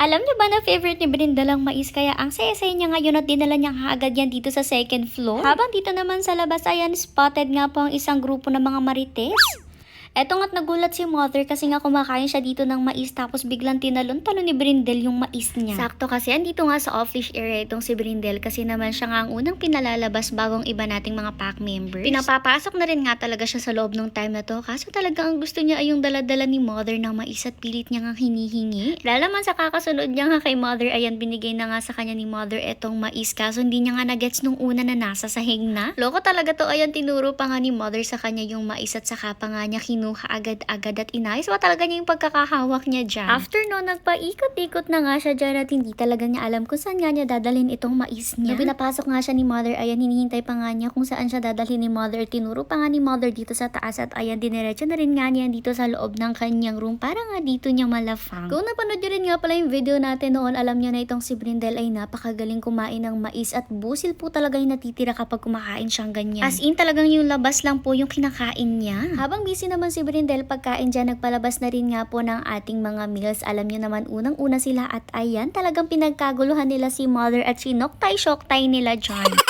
Alam niyo ba na favorite ni Brenda lang mais kaya ang saya-saya niya ngayon at dinala niya agad yan dito sa second floor? Habang dito naman sa labas ayan spotted nga po ang isang grupo ng mga marites. Eto nga't nagulat si mother kasi nga kumakain siya dito ng mais tapos biglang tinalon-talon ni Brindel yung mais niya. Sakto kasi andito nga sa office area itong si Brindel kasi naman siya nga ang unang pinalalabas bagong iba nating mga pack members. Pinapapasok na rin nga talaga siya sa loob ng time na to kaso talaga ang gusto niya ay yung daladala ni mother ng mais at pilit niya nga hinihingi. Dahil naman sa kakasunod niya nga kay mother ayan binigay na nga sa kanya ni mother etong mais kaso hindi niya nga nagets nung una na nasa sahig na. Loko talaga to ayan tinuro pa nga ni mother sa kanya yung mais at saka pa nga niya kinuha agad-agad at inayos pa talaga niya yung pagkakahawak niya dyan. After no, nagpaikot-ikot na nga siya dyan at hindi talaga niya alam kung saan nga niya dadalhin itong mais niya. Nung pinapasok nga siya ni mother, ayan, hinihintay pa nga niya kung saan siya dadalhin ni mother. Tinuro pa nga ni mother dito sa taas at ayan, diniretso na rin nga niya dito sa loob ng kanyang room para nga dito niya malafang. Kung napanood niyo rin nga pala yung video natin noon, alam niyo na itong si Brindel ay napakagaling kumain ng mais at busil po talaga yung natitira kapag kumakain siyang ganyan. As in talagang yung labas lang po yung kinakain niya. Habang busy naman si Brindel pagkain dyan, nagpalabas na rin nga po ng ating mga meals. Alam niyo naman unang-una sila at ayan, talagang pinagkaguluhan nila si mother at sinoktay-shoktay nila dyan.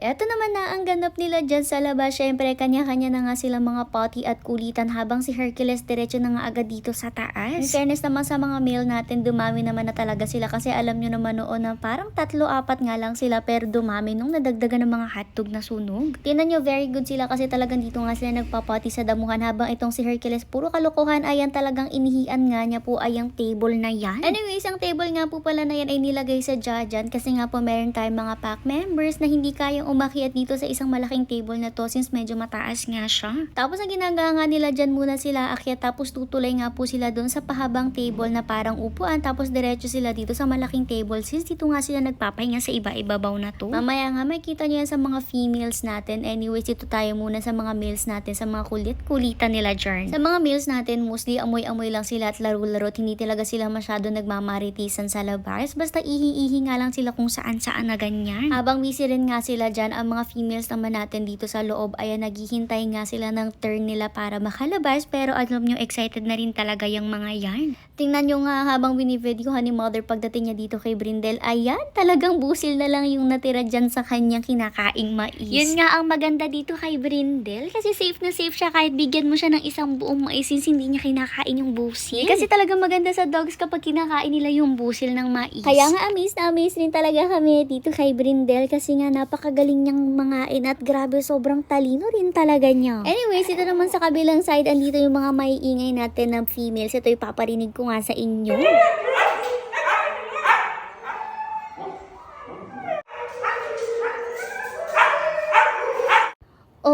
Eto naman na ang ganap nila dyan sa labas. Syempre, kanya-kanya na nga silang mga potty at kulitan habang si Hercules diretso na nga agad dito sa taas. In fairness naman sa mga meal natin, dumami naman na talaga sila kasi alam nyo naman noon na parang tatlo-apat nga lang sila pero dumami nung nadagdagan ng mga hotdog na sunog. Tinan nyo, very good sila kasi talagang dito nga sila nagpapotty sa damuhan habang itong si Hercules puro kalokohan ayan talagang inihian nga niya po ay ang table na yan. Anyway, isang table nga po pala na yan ay nilagay sa Jajan kasi nga po meron tayong mga pack members na hindi kayang umakyat dito sa isang malaking table na to since medyo mataas nga siya. Tapos ang ginagawa nga nila dyan muna sila akyat tapos tutulay nga po sila doon sa pahabang table na parang upuan tapos diretso sila dito sa malaking table since dito nga sila nagpapahinga sa iba-ibabaw na to. Mamaya nga makita nyo yan sa mga females natin. Anyways, dito tayo muna sa mga males natin sa mga kulit-kulitan nila dyan. Sa mga males natin, mostly amoy-amoy lang sila at laro-laro at hindi talaga sila masyado nagmamaritisan sa labas. Basta ihi-ihi nga lang sila kung saan-saan na ganyan. Habang busy rin nga sila dyan, ang mga females naman natin dito sa loob, ayan, naghihintay nga sila ng turn nila para makalabas. Pero alam nyo, excited na rin talaga yung mga yan. Tingnan nyo nga habang binivideohan ni mother pagdating niya dito kay Brindel, ayan, talagang busil na lang yung natira dyan sa kanyang kinakaing mais. Yun nga ang maganda dito kay Brindel, kasi safe na safe siya kahit bigyan mo siya ng isang buong mais since hindi niya kinakain yung busil. Kasi talagang maganda sa dogs kapag kinakain nila yung busil ng mais. Kaya nga amaze na amaze rin talaga kami dito kay Brindel kasi nga napakagaling niyang mangain at grabe sobrang talino rin talaga niya. Anyways, ito naman sa kabilang side, andito yung mga maiingay natin ng females. Ito yung paparinig ko nga sa inyo.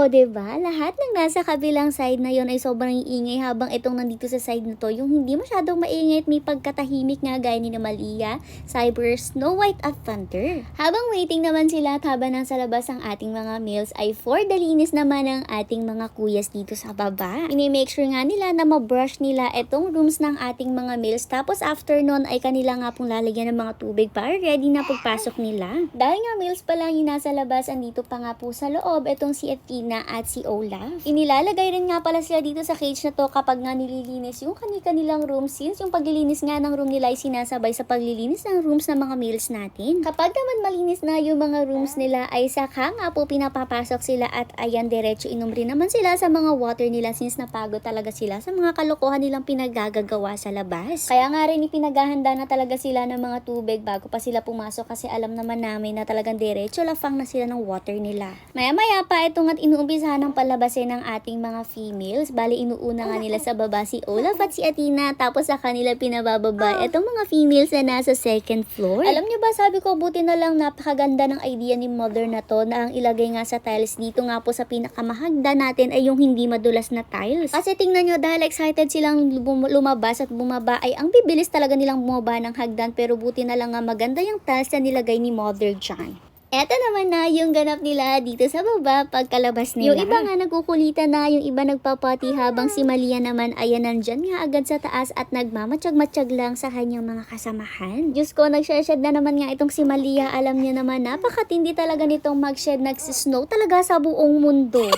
O, ba diba? Lahat ng nasa kabilang side na yon ay sobrang iingay habang itong nandito sa side na to, yung hindi masyadong maingay at may pagkatahimik nga gaya ni Malia, Cyber, Snow White at Thunder. Habang waiting naman sila at habang nasa labas ang ating mga males ay for the linis naman ang ating mga kuyas dito sa baba. Ini-make sure nga nila na ma-brush nila itong rooms ng ating mga males tapos after nun ay kanila nga pong lalagyan ng mga tubig para ready na pagpasok nila. Dahil nga males pa lang yung nasa labas, andito pa nga po sa loob itong si Athena at si Olaf. Inilalagay rin nga pala sila dito sa cage na to kapag nga nililinis yung kani-kanilang room since yung paglilinis nga ng room nila ay sinasabay sa paglilinis ng rooms ng mga males natin. Kapag naman malinis na yung mga rooms nila ay saka nga po pinapapasok sila at ayan diretso inom rin naman sila sa mga water nila since napagod talaga sila sa mga kalokohan nilang pinagagagawa sa labas. Kaya nga rin ipinaghahanda na talaga sila ng mga tubig bago pa sila pumasok kasi alam naman namin na talagang diretso lafang na sila ng water nila. Maya-maya pa itong at inuumpisahan ng palabasin ng ating mga females. Bali, inuuna nga nila sa baba si Olaf at si Athena tapos sa kanila pinabababa itong mga females na nasa second floor. Alam niyo ba, sabi ko, buti na lang napakaganda ng idea ni mother na to na ang ilagay nga sa tiles dito nga po sa pinakamahagda natin ay yung hindi madulas na tiles. Kasi tingnan nyo, dahil excited silang lum- lumabas at bumaba ay ang bibilis talaga nilang bumaba ng hagdan pero buti na lang nga maganda yung tiles na nilagay ni mother dyan. Eto naman na yung ganap nila dito sa baba pagkalabas nila. Yung iba nga nagkukulitan na, yung iba nagpapati habang si Malia naman ayan nandyan nga agad sa taas at nagmamatsyag-matsyag lang sa kanyang mga kasamahan. Diyos ko, nagshed na naman nga itong si Malia. Alam niya naman, napakatindi talaga nitong mag-shed. Nagsisnow talaga sa buong mundo.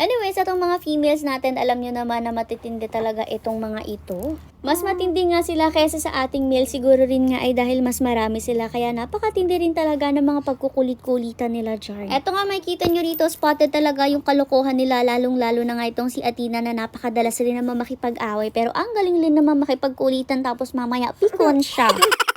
Anyways, itong mga females natin, alam nyo naman na matitindi talaga itong mga ito. Mas matindi nga sila kaysa sa ating male. Siguro rin nga ay dahil mas marami sila. Kaya napakatindi rin talaga ng mga pagkukulit-kulitan nila dyan. Eto nga makikita nyo rito, spotted talaga yung kalokohan nila. Lalong-lalo na nga itong si Athena na napakadalas rin naman makipag-away. Pero ang galing rin naman makipagkulitan tapos mamaya pikon siya.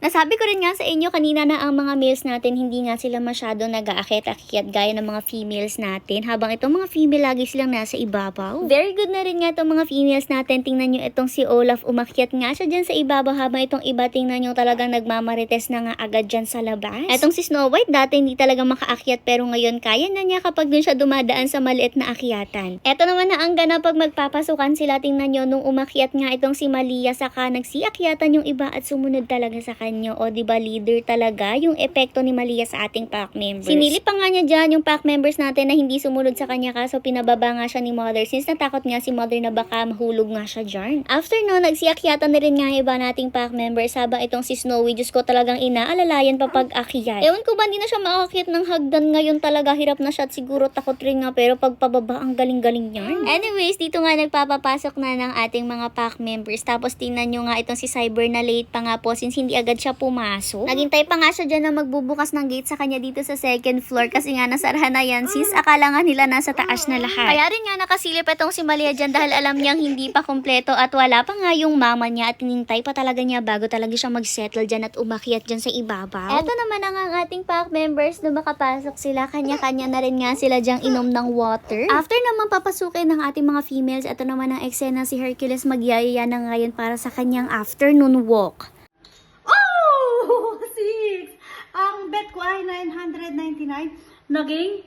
Nasabi ko rin nga sa inyo kanina na ang mga males natin hindi nga sila masyado nag-aakit-akit gaya ng mga females natin. Habang itong mga female lagi silang nasa ibabaw. Very good na rin nga itong mga females natin. Tingnan nyo itong si Olaf umakyat nga siya dyan sa ibabaw habang itong iba tingnan nyo talagang nagmamarites na nga agad dyan sa labas. Itong si Snow White dati hindi talaga makaakyat pero ngayon kaya na niya kapag dun siya dumadaan sa maliit na akyatan. Eto naman na ang gana pag magpapasukan sila tingnan nyo nung umakyat nga itong si Malia saka nagsiakyatan yung iba at sumunod talaga sa kanya. O di ba leader talaga yung epekto ni Malia sa ating pack members. Sinilip pa nga niya dyan yung pack members natin na hindi sumunod sa kanya kaso pinababa nga siya ni Mother since natakot nga si Mother na baka mahulog nga siya dyan. After no, nagsiakyatan na rin nga iba nating pack members habang itong si Snowy, Diyos ko talagang inaalalayan pa pag akyat. Ewan ko ba hindi na siya makakit ng hagdan ngayon talaga hirap na siya at siguro takot rin nga pero pag pababa ang galing-galing niyan. Anyways, dito nga nagpapapasok na ng ating mga pack members tapos tingnan nyo nga itong si Cyber na late pa nga po since hindi agad siya pumasok. Naghintay pa nga siya dyan na magbubukas ng gate sa kanya dito sa second floor kasi nga nasarahan na yan sis akala nga nila nasa taas na lahat. Kaya rin nga nakasilip itong si Malia dyan dahil alam niyang hindi pa kompleto at wala pa nga yung mama niya at hinintay pa talaga niya bago talaga siya mag-settle dyan at umakyat dyan sa ibabaw. Eto naman ang ating pack members na makapasok sila kanya-kanya na rin nga sila dyang inom ng water. After naman papasukin ng ating mga females, ito naman ang eksena si Hercules magyayaya na ngayon para sa kanyang afternoon walk. Oh! Six! Bet ko ay 999. Naging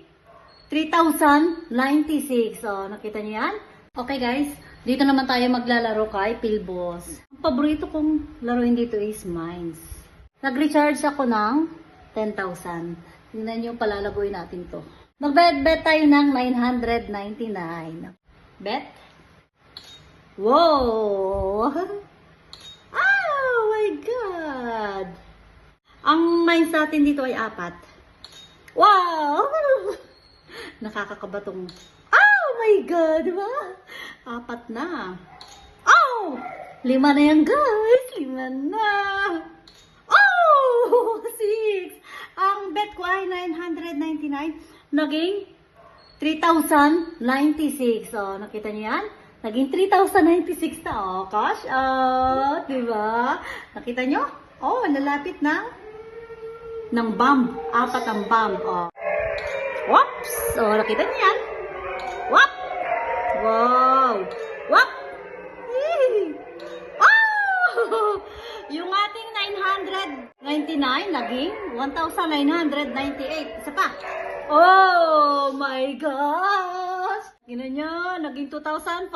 3,096. Oh, nakita niyo yan? Okay guys, dito naman tayo maglalaro kay Pilbos. Ang paborito kong laruin dito is Mines. Nag-recharge ako ng 10,000. Tingnan niyo, palalagoy natin to. Mag-bet-bet tayo ng 999. Bet? Wow! Oh my God! Ang mines natin dito ay apat. Wow! Nakakakabatong. Oh my God! Diba? Apat na. Oh! Lima na yan, guys! Lima na! Oh! Six! Ang bet ko ay 999. Naging 3,096. Oh, nakita niyo yan? Naging 3,096 na. Oh, cash out. Diba? Nakita niyo? Oh, lalapit na ng bomb. Apat ang bomb. Oh. Whoops! Oh, nakita niyo yan? Whop! Wow! Yee! Oh! Yung ating 999 naging 1,998. Isa pa. Oh my gosh! Tingnan nyo, naging 2,477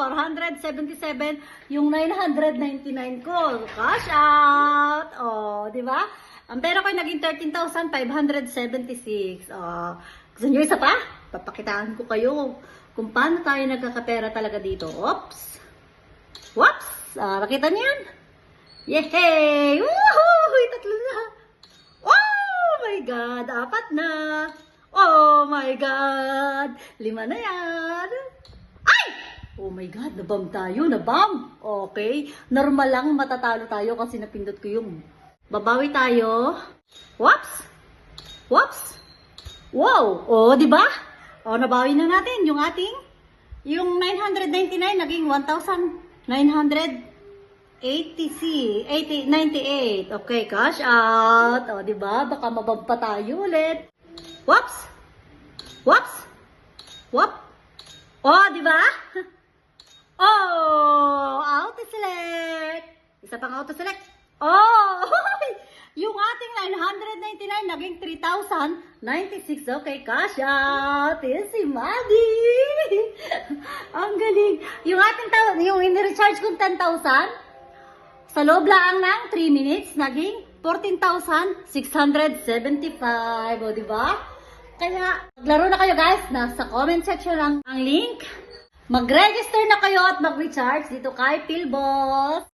yung 999 ko. Cash out! Oh, di ba? Ang pera ko ay naging 13,576. Oh, gusto nyo isa pa? Papakitaan ko kayo kung paano tayo nagkakapera talaga dito. Oops! Whoops! Ah, nakita niyo yan? Yay! Woohoo! Tatlo na! Oh my God! Apat na! Oh my God! Lima na yan! Oh my God! Nabam tayo! Nabam! Okay. Normal lang matatalo tayo kasi napindot ko yung babawi tayo. Whoops! Whoops! Wow! Oh, di ba? Oh, nabawi na natin yung ating yung 999 naging 1,900 80C, 80, 98. Okay, cash out. O, di ba? Baka mabagpa tayo ulit. Whoops! Whoops! Whoop! O, di ba? Oh! Auto select! Isa pang auto select. Oh! Yung ating 999 naging 3,096. Okay, cash out. Yes, si Maddie. Ang galing. Yung ating yung in-recharge kong 10,000, sa loob lang ng 3 minutes, naging 14,675. O, di ba? Kaya, maglaro na kayo guys. Nasa comment section lang ang link. Mag-register na kayo at mag-recharge dito kay Philboss.